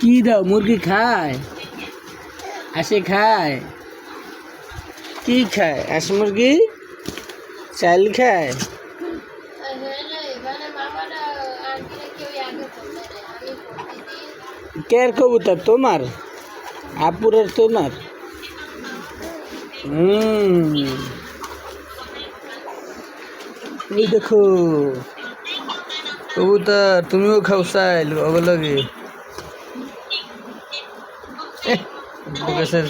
কি দাও, মুরগি খায়? আসে খায়? কি খায়? আস মুরগি? চাল খায়? কের কবুতর তোমার? আপুরের তোমার? হুম। এই দেখো। কবুতর তুমিও খাও চাইল অগলগে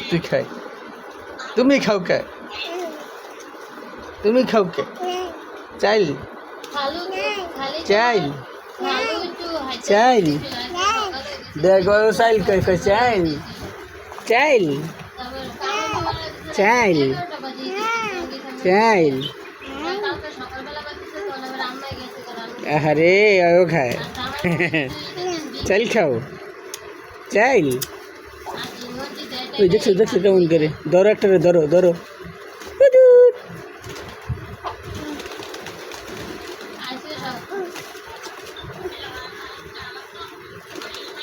তুই খাই তুমি খাও কে তুমি খাও কে চাইল চাইল চাইল দেখো চাইল কই কই চাইল চাইল চাইল চাইল আরে ও খায়। চাইল খাও। চাইল? ওই দেখছ দেখছ কেমন করে? ধরো একটা ধরো ধরো।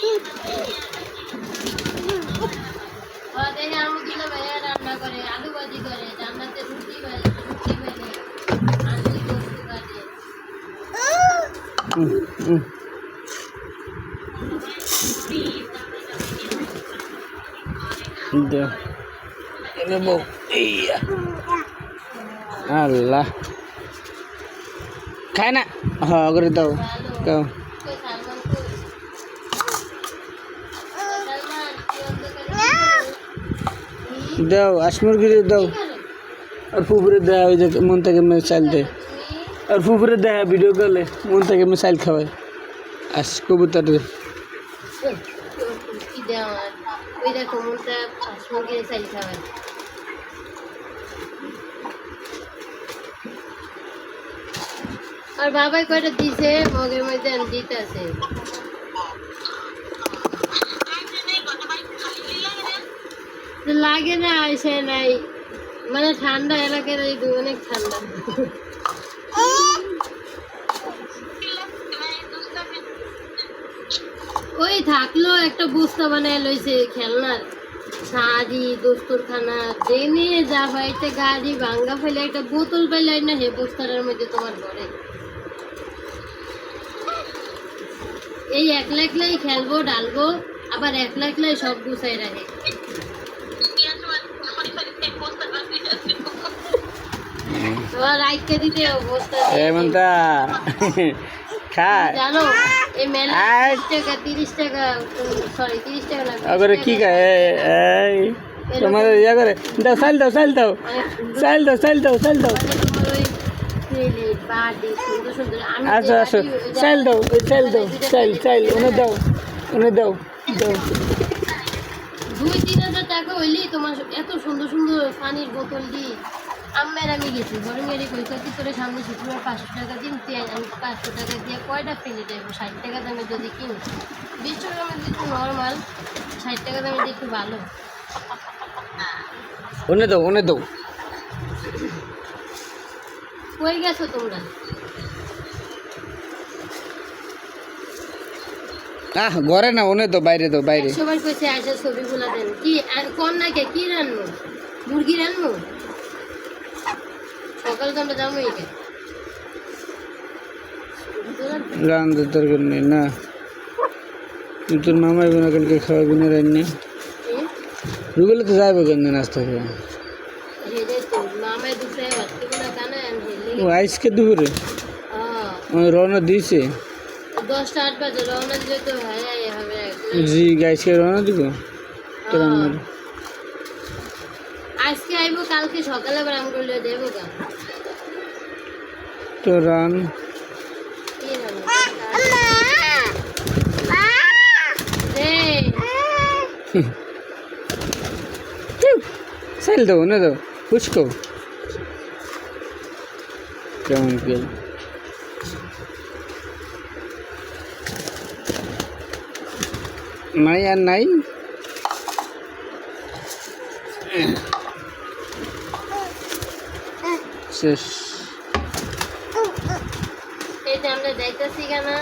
Thank রান্না হুম, হুম। দাও। এনে বউ ইয়া আল্লাহ খায় না হ্যাঁ করে দাও দাও কই সালমান কই সালমান কি অন্ধকারে দাও আসমুরগিরে দাও আর ফুপুরে দেয় ওই যে মন থেকে চাল দেয় আর ফুপুরে দেয় ভিডিও করলে মন থেকে চাল খাওয়ায়। আস কবুতর দেখো আর বাবাই কয়টা দিছে? মগের মধ্যে দিতে আছে। লাগে না সে নাই। মানে ঠান্ডা এলাকার অনেক ঠান্ডা। ওই থাকল একটা বস্তা বানায় লইছে খেলনার। শাড়ি দোস্তরখানা জেনে যা বাড়িতে গাড়ি ভাঙ্গা ফেলে একটা বোতল পাইলাই না হে বস্তাটার মধ্যে তোমার ঘরে এই একলা একলাই খেলব ডালবো আবার একলা একলাই সব গুছাই রাখে। তোমার রাইটকে দিতে বস্তা জানো আবার কি এই, ইয়া করে। দাও চাল দাও চাল দাও। অনেক দাও চাল দাও চাল দাও। তোমার ওই যে চাল দাও ওই দাও চাল ছেলে, উনি দাও উনি দাও দাও। দুই তিন হাজার টাকা হইলেই তোমার এত সুন্দর সুন্দর পানির বোতল দি আম্মের আমি গেছি মেয়ের কই কত করে সামনে শুক্রবার পাঁচশো টাকা দিন তুই আমি পাঁচশো টাকা দিয়ে কয়টা ফেলে দেবো ষাট টাকা দামে যদি কিনি। বিশ টাকা দামে যদি নর্মাল ষাট টাকা দামে একটু ভালো। উনি দাও উনি দাও। কই গেছো তোমরা? আহ ঘরে না ওনে তো বাইরে দাও বাইরে। সবাই কইছে আসে ছবিগুলো দেন। কি আর কন্যাকে কি রান্নো? মুরগি রান্নো? সকালে তো আমরা যাব রান্নার দরকার নেই না। তুই তোর মামাই বোনা কালকে খাওয়াবি না? রান্না রুবেলে তো যাবে কেন নাস্তা কানে ও দুপুরে? রওনা দিয়েছে? বাজে রওনা হ্যাঁ হবে। জি গাইসকে রওনা দিব? তো রান্নার আজকে আইবো কালকে সকালে আবার আম করলে দেবো গা। তো রান। চাল দাও না দাও ফুচকো কেমন কি নাই আর নাই শেষ এই যে আমরা যাইতেছি কেনা?